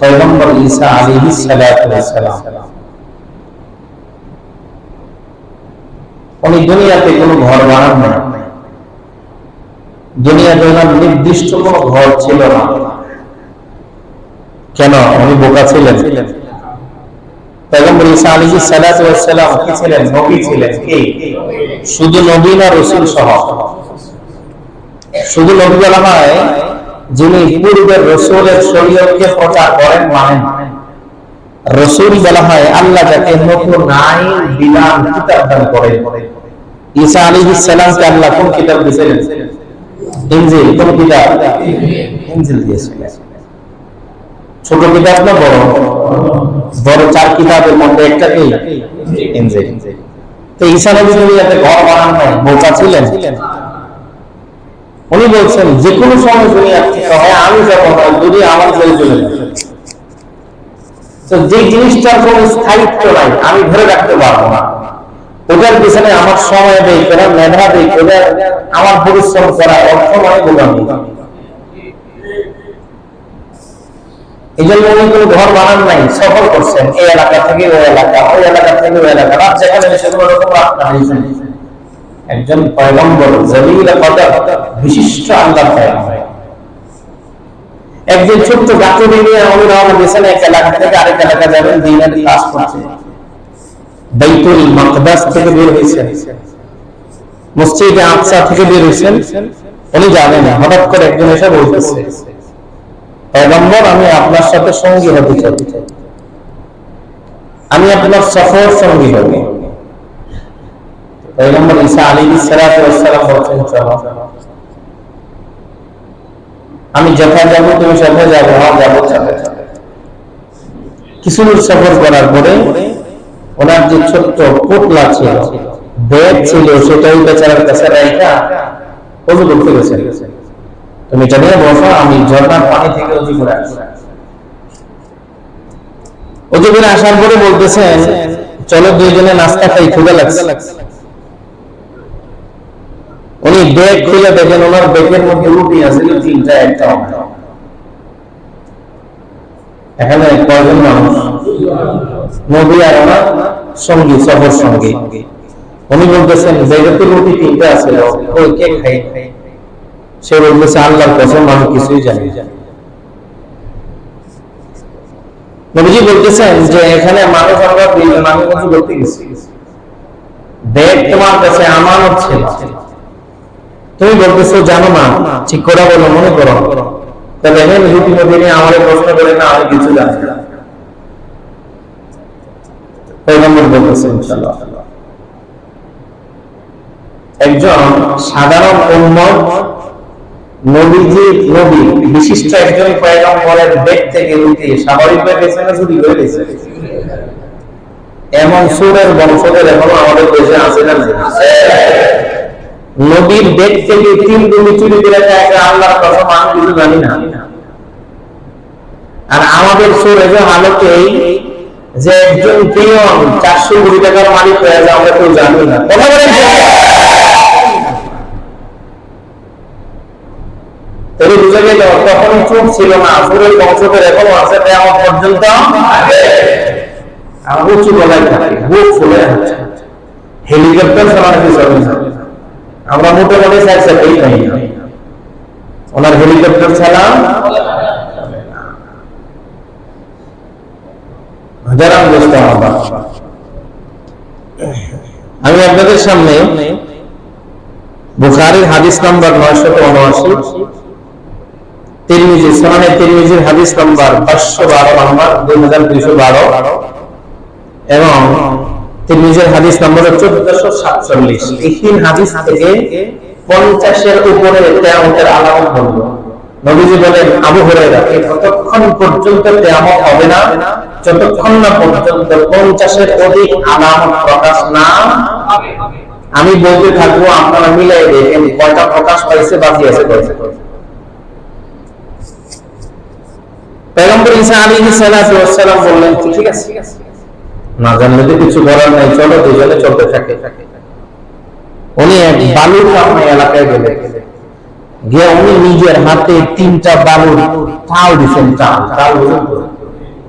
পয়গম্বর ঈসা ওয়াস সালাম উনি দুনিয়াতে কোনো ঘর বানান না নির্দিষ্ট কোনো ঘর ছিল না। কেন? উনি বোকা ছিলেন। পয়গম্বর ঈসা ওয়াস সালাম কি ছিলেন? নবী ছিলেন। শুধু নবী না রাসূল সহ। শুধু নবী বলা হয় যিনি পূর্বের রসুলের শরীয়তকে প্রচার করেন, মানেন। রসুল বলা হয়, আল্লাহ যাকে নতুন আইন, বিধান, কিতাব দান করেন। ঈসা আলাইহিস সালামকে আল্লাহ কোন কিতাব দিয়েছিলেন? ইনজিল। কোন কিতাব? ইনজিল দিয়েছিলেন। ছোট কিতাব না বড়? বড় চার কিতাবের মধ্যে একটা কি? ইনজিল। তো ঈসা নবী দুনিয়াতে ঘর বানান নাই, বোকা ছিলেন। উনি বলছেন যে কোনো সময় আমি যখন যদি আমার চলে চলে যে জিনিসটার কোনো স্থায়িত্ব নাই, আমি ধরে রাখতে পারব না। ওটার পিছনে আমার সময় দেয় করা মেধা দেয় ওদের আমার পরিশ্রম করা, অর্থ নয় গোলামি এই জন্য উনি কোনো ঘর বানান নাই সফর করছেন, এই এলাকা থেকে ওই এলাকা ওই এলাকা থেকে ওই এলাকা যেখানে সেগুলো রকম কাটিয়েছেন একজন পয়গম্বর জলিল বিশিষ্ট আল্লাহ একদিন ছোট্ট গাছুরি নিয়ে উনি রওনা দিয়েছেন এক এলাকা থেকে আরেক এলাকা যাবেন দিনের কাজ করছে। বাইতুল মাকদাস থেকে বের হয়েছেন মসজিদে আকসা থেকে বের হয়েছেন। উনি জানেন না, হঠাৎ করে একজন এসে বলতেছে, পয়গম্বর, আমি আপনার সাথে সঙ্গী হতে চাই। আমি আপনার সফর সঙ্গী হব। পয়গম্বর ঈসা চলো। আমি যথায় যাব, তুমি সাথে যাব যাব সাথে কিছু সফর করার পরে ওনার যে ছোট্ট পোটলা ছিল ব্যাগ ছিল, সেটাই বেচারার কাছে রাইখা করতে তুমি নিয়ে বসো আমি ঝর্ণার পানি থেকে অজু করে করে আসার পরে বলতেছেন, চলো দুইজনে নাস্তা খাই লাগছে। উনি ব্যাগ খুলে দেখেন, ওনার ব্যাগের মধ্যে রুটি আছে তিনটা, একটা এখানে কয়জন মানুষ? নবী আর ওনার সঙ্গী, সফর সঙ্গী। উনি বলতেছেন ব্যাগে তো রুটি তিনটা আছে, ওই কে খাই। সে বলতেছে, আল্লাহর কসম, আমি কিছুই জানি নবীজি বলতেছেন যে, এখানে মানুষ আমরা কিছু করতে গেছি। ব্যাগ তোমার কাছে আমানত ছিল। তুমি বলতেছো, জানো না ঠিক করে বলো, মনে করো। তা দেখেন রুটি নদী নিয়ে আমার প্রশ্ন করে না, আমি কিছু জানি না। একজন সাধারণ উম্মত, নবীজি, নবী, বিশিষ্ট একজন পয়গম্বরের থেকে রুটি স্বাভাবিকভাবে চুরি করে দিয়েছে। এমন সুরের বংশধর এখনও আমাদের দেশে আছে না? নবীর বেগ থেকে তিন গুণি চুরি করে একটা আল্লাহর কসম, আমি কিছু জানি না। আর আমাদের সুর এসে হালতে যে একজন পিয়ন চারশো কোটি টাকার মালিক হয়ে যায়, আমরা কেউ জানি না। কথা বলেন তবে বুঝে গেল তখন চুপ ছিল না সুরের বংশধর এখনও আছে তাই আমার পর্যন্ত আমার উঁচু গলায় থাকে, বুক ফুলে হেলিকপ্টার চালানো আমরা মোটামুটি সাইড সাইডেই পাই ওনার হেলিকপ্টার ছাড়া আমি আপনাদের সামনে বুখারীর হাদিস নাম্বার নয়শত উনআশি তিরমিজি, সোনানের তিরমিজির হাদিস নাম্বার পাঁচশো বারো, নাম্বার দুই হাজার দুইশো বারো, এবং তিরমিজির হাদিস নম্বর চোদ্দশো সাতচল্লিশ। এই তিন হাদিস থেকে পঞ্চাশের উপরে তেমতের আলামত বলব নবীজি বলেন, আবু হুরায়রা ততক্ষণ পর্যন্ত তেমত হবে না, যতক্ষণ না পর্যন্ত পঞ্চাশের অধিক আলামত প্রকাশ না আমি বলতে থাকব, আপনারা মিলাই দেখেন, কয়টা প্রকাশ পাইছে, বাকি আছে কয়টা। পেগম্বর ঈসা আলাইহিস সালাতু ওয়াস সালাম বললেন, ঠিক আছে না জানলে তো কিছু করার নাই, চলো দুজনে চলতে থাকে। উনি এক বালুর কামনা এলাকায় গেলে। গিয়ে উনি নিজের হাতে তিনটা বালুর তাল দিচ্ছেন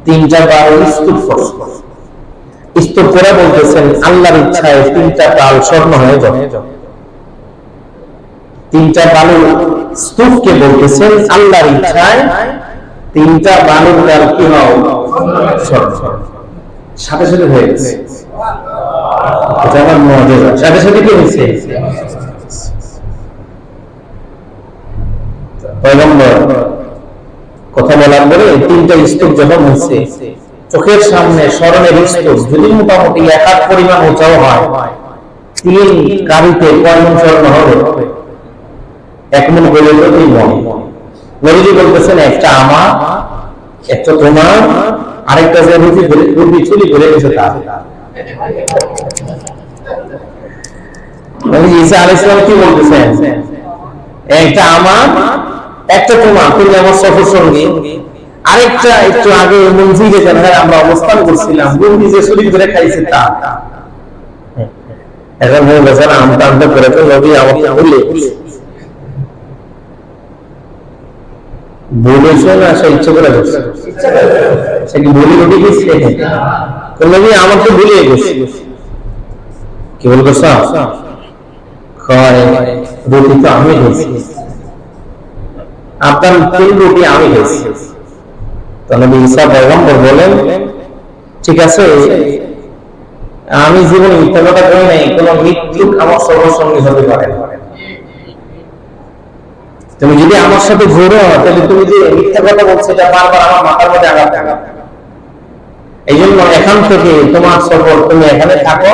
তিনটা বালুর স্তূপ। স্তূপ করে বলতেছেন, আল্লাহর ইচ্ছায় তিনটা স্বর্ণ হয়ে যাবে। তিনটা বালুর স্তূপকে বলতেছেন, আল্লাহর ইচ্ছায় তিনটা বালুর কি হও স্বর্ণ। সাথে হয়ে হয়েছে? কথা বলার পরে তিনটা স্তূপ যখন হচ্ছে চোখের সামনে স্মরণের স্তূপ, যদি মোটামুটি এক হাত পরিমাণ উঁচাও হয়, তিন কারিতে কয় মন স্বর্ণ হবে। এক মন তিন মন। নবীজি বলতেছেন, একটা আমার একটা তোমার আরেকটা যে রুটি রুটি চুরি করে গেছে তার। ঈসা আলাইহিস সালাম কি বলতেছেন? একটা আমার, একটা তোমার, তুমি আমার সফর সঙ্গী। আরেকটা একটু আগে মঞ্জিলে যেখানে আমরা অবস্থান করছিলাম গুন্ডি যে শরীর ধরে খাইছে তা এখন মনে গেছেন আমটা আমটা করে তো নবী আমাকে বলে বলেছে না, সে ইচ্ছে করে করছে সে কি বলি রুটি গেছে তো নবী আমাকে ভুলে গেছে। কি বলব সব কয় রুটি তো আমি খেয়েছি। আপনার তিন রুটি আমি খেয়েছি? তো নবী ঈসা পয়গম্বর বলেন, ঠিক আছে, আমি জীবনে মিথ্যা কথা নাই, কোন মৃত্যুক আমার সর্বসঙ্গী হতে পারে। তুমি যদি আমার সাথে ঘুরো, তাহলে তুমি যে মিথ্যা কথা বলছো, এটা বারবার আমার মাথার মধ্যে আঘাত এই জন্য এখান থেকে তোমার সফর, তুমি এখানে থাকো।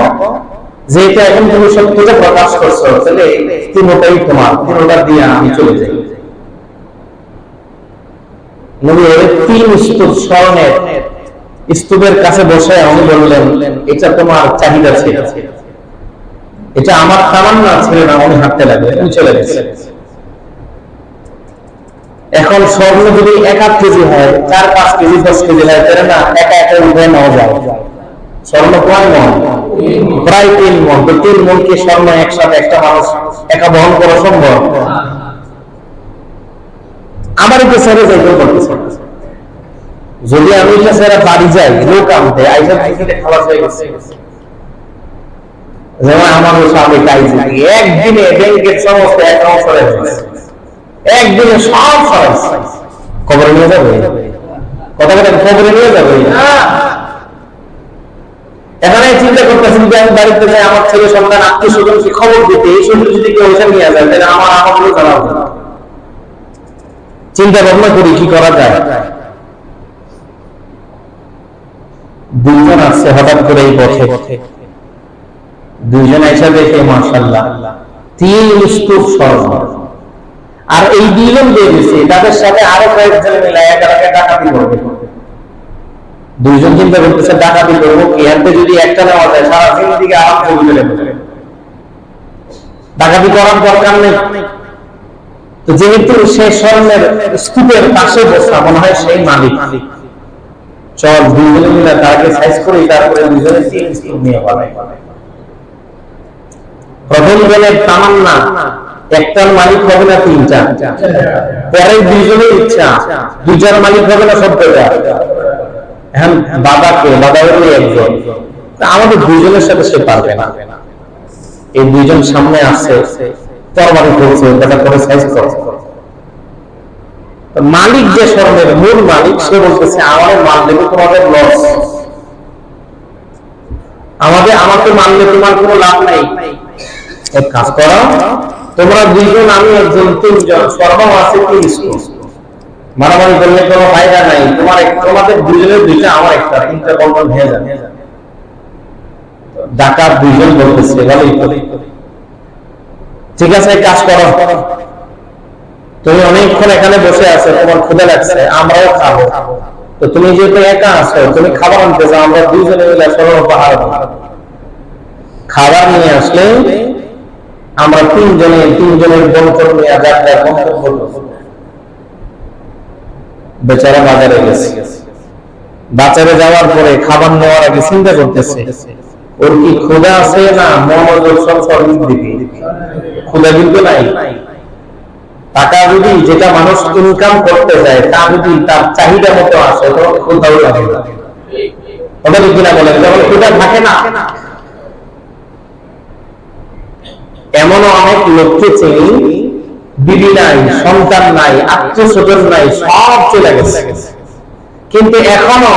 যেটা এখন তুমি সত্যিটা প্রকাশ করছ, তাহলে তিনোটাই তোমার, তিনোটা দিয়ে আমি চলে যাই। তিন স্তূপ স্মরণের স্তূপের কাছে বসে উনি বললেন, এটা তোমার চাহিদা ছিল। এটা আমার তামান্না ছিল না, উনি হাঁটতে লাগবে উনি চলে গেছে এখন স্বর্ণ যদি এক আধ কেজি হয়, চার, পাঁচ কেজি, দশ কেজি হয়, তাহলে না একা একা উঠে নেওয়া যায়। স্বর্ণ কয় মন? প্রায় তিন মন। তো তিন মনকে স্বর্ণ একসাথে একটা মানুষ একা বহন করা সম্ভব? আমার একটু যাইতে করতেছে যদি আমি ছেড়ে বাড়ি যাই, লোক আনতে, আইসা খাবার হয়ে গেছে। যেমন আমার স্বামী কাইছে একদিনে ব্যাংকের সমস্ত অ্যাকাউন্ট সরে গেছে একদিনে সব খরচ কবরে নিয়ে যাবে? কথা বলেন কবরে নিয়ে যাবে? এখানে চিন্তা করতেছেন যে আমি বাড়িতে যাই আমার ছেলে সন্তান আত্মীয় স্বজনকে খবর দিতে? এই যদি কেউ এসে নিয়ে যায় তাহলে আমার জানাব চিন্তা ভাবনা করি কি করা যায়। দুজন আসছে হঠাৎ করে এই পথে। দুইজন এসে দেখে মার্শাল্লাহ তিন স্তূপ স্বর্ণ। আর এই দুইজন যে গেছে তাদের সাথে আরও কয়েকজন মিলে একাকে ডাকাতি করবে। দুইজন চিন্তা করতেছে, ডাকাতি করব কি? এতে যদি একটা নেওয়া যায়, সারা দিকে আরাম করে যাবে। ডাকাতি করার দরকার নেই। তো যেহেতু সে স্বর্ণের স্তূপের পাশে বসা, মনে হয় সেই মালিক। চল, দুইজনে মিলে তাকে সাইজ করে তারপরে দুইজনে তিন স্তূপ নিয়ে পাবে প্রথম জনের তামান্না। একটার মালিক হবে না তিনটা? পরে দুইজনের ইচ্ছা। দুইটার মালিক হবে না সব কয়টা এখন বাবাকে বাবা হলো একজন। আমাদের দুইজনের সাথে সে পারবে না। এই দুইজন সামনে আসছে তরবারি করছে দেখা করে। সাইজ করছে মালিক যে স্বর্ণের মূল মালিক, সে বলতেছে, আমাদের মাল দেবে তোমাদের লস আমাদের, আমাকে মানলে তোমার কোনো লাভ নাই। এক কাজ করো। তোমরা দুইজন, আমি একজন, তিনজন সর্বম আছে তিন মারামারি করলে কোনো ফায়দা নাই। তোমার তোমাদের দুজনের দুইটা, আমার একটা, তিনটা বন্ধন হয়ে যাবে। ডাকাত দুইজন বলতেছে ভালোই। ঠিক আছে কাজ করো। তুমি অনেকক্ষণ এখানে বসে আছো, তোমার ক্ষুদা লাগছে, আমরাও খাব। তো তুমি যেহেতু একা আছো, তুমি খাবার আনতে চাও আমরা দুইজনে মিলে সরল পাহাড় খাবার নিয়ে আসলে আমরা তিনজনে তিনজনের বন্টন নিয়ে যাত্রায় গন্তব্য করব। বেচারা বাজারে গেছে। বাজারে যাওয়ার পরে খাবার নেওয়ার আগে চিন্তা করতেছে, ওর কি ক্ষুধা আছে না মনোযোগ সব সর্বিক দিকে কিন্তু নাই। টাকা যদি যেটা মানুষ ইনকাম করতে যায়, তা যদি তার চাহিদা মতো আসে তো কোথাও লাগে ওটা কিনা বলেন? যেমন ক্ষুদা থাকে না। এমনও অনেক লোককে চিনি বিবি নাই, সন্তান নাই, আত্মীয় স্বজন নাই, সব চলে গেছে। কিন্তু এখনও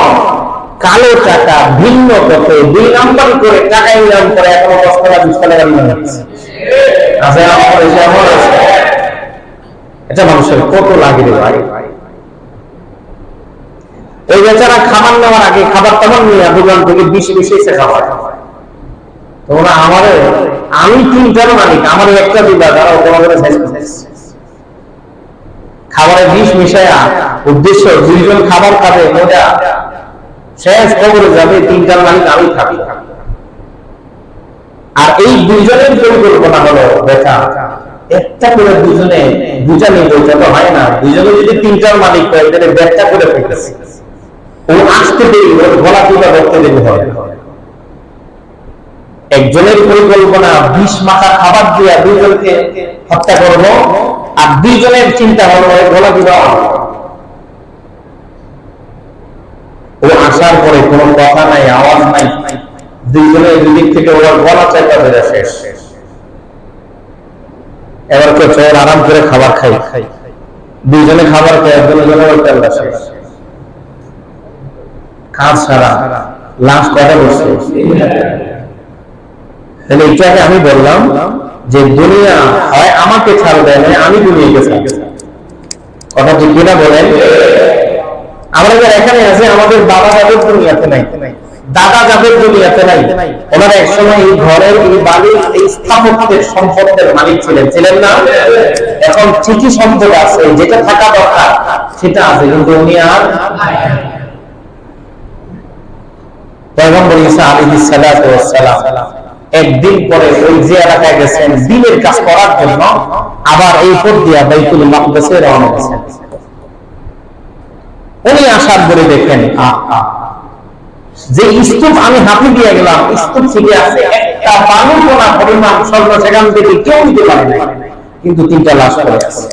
কালো টাকা ভিন্ন পথে দুই নাম্বার করে টাকা ইনকাম করে এখনও দশ টাকা, বিশ টাকা ইনকাম আছে এমন আছে এটা মানুষের কত লাগে রে ভাই? ওই বেচারা খাবার নেওয়ার আগে খাবার তেমন নিয়ে দোকান থেকে বিশ মিশিয়েছে খাবার। তোমরা আমি তিনটার মালিক আমার একটা দিবা করছে খাবারে বিষ মিশায়া, উদ্দেশ্য, দুইজন খাবার খাবে, মজা। শেষ খবরে যাবে তিনটার মালিক, আমি থাকি। আর এই দুইজনের পরিকল্পনা হলো দেখা একটা করে দুজনে দুজনে বইটা তো হয় না। দুজনে যদি তিনটার মালিক হয়, তাহলে করে ফেলতেছে। ও আসতে দেরি ওর গলা টিকা ধরতে দেরি হয়। একজনের পরিকল্পনা বিষ মাখা খাবার দিয়া দুইজনকে হত্যা করব আর দুইজনের চিন্তা হলো গলা টিকা ও আসার পরে কোনো কথা নাই, আওয়াজ নাই। দুইজনের থেকে ওর গলা ধরে শেষ। এবার কেউ চোর আরাম করে খাবার খাই। দুইজনে খাবার খাই শেষ। কাজ ছাড়া লাশ কটা বসছে তাহলে এটাকে আমি বললাম যে দুনিয়া হয় আমাকে ছাড়বে না আমি দুনিয়াকে ছাড়বো কথা বলেন? আমরা যারা এখানে আছে, আমাদের বাবা যাদের দুনিয়াতে নাই, দাদা যাদের দুনিয়াতে নাই, ওনারা একসময় এই ঘরের এই বাড়ির এই স্থাপত্যের সম্পদের মালিক ছিলেন। ছিলেন না? এখন ঠিকই সম্পদ আছে, যেটা থাকা দরকার, সেটা আছে, কিন্তু উনি আর পয়গম্বর আলাইহিস সালাতু সালাম। একদিন পরে ওই যে এলাকায় গেছেন, দিনের কাজ করার জন্য আবার এই পথ দিয়া বাইতুল মাকদাসে রওনা দিয়েছেন। উনি আসার পরে দেখেন যে স্তূপ আমি হাতে দিয়ে গেলাম, স্তূপ আছে, একটা পরিমাণ স্বর্ণ সেখান থেকে কেউ পারে না কিন্তু তিনটা লাশ পড়ে আছে।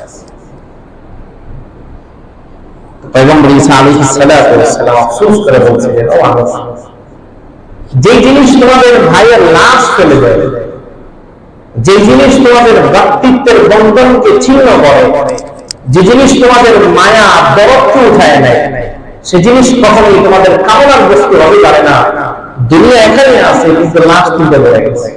পয়গম্বর আলাইহিস সালাম করে ও মানুষ যে জিনিস তোমাদের ভাইয়ের লাশ ফেলে দেয়, যে জিনিস তোমাদের ব্যক্তিত্বের বন্ধনকে ছিন্ন করে, যে জিনিস তোমাদের মায়া বরফকে উঠায় নেয়, সে জিনিস কখনোই তোমাদের কামনার বস্তু হবে পারে না। দুনিয়া এখানে আছে, কিন্তু লাশ তুলতে পারে গেছে।